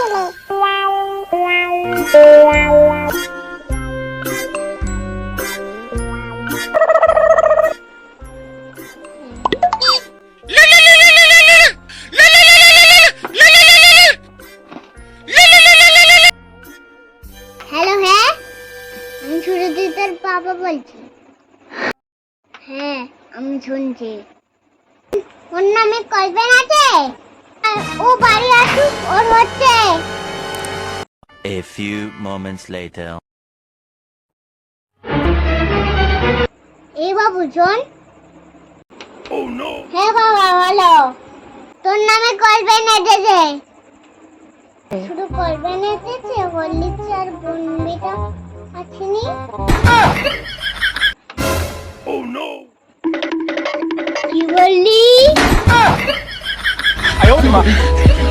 ছেলে হ্যালো হ্যাঁ আমি সুরজিতের বাবা বলছি হ্যাঁ আমি শুনছি ওর নামে কল্পন আছে আর ও বাড়ি আসুক ওর হচ্ছে A few moments later. এই বাবু শোন। হ্যাঁ বাবা বলো। তোর নামে কল্পন এসেছে শুধু কল্পন এসেছে হরলিক্স আর বনবিটা আসেনি কি বললি?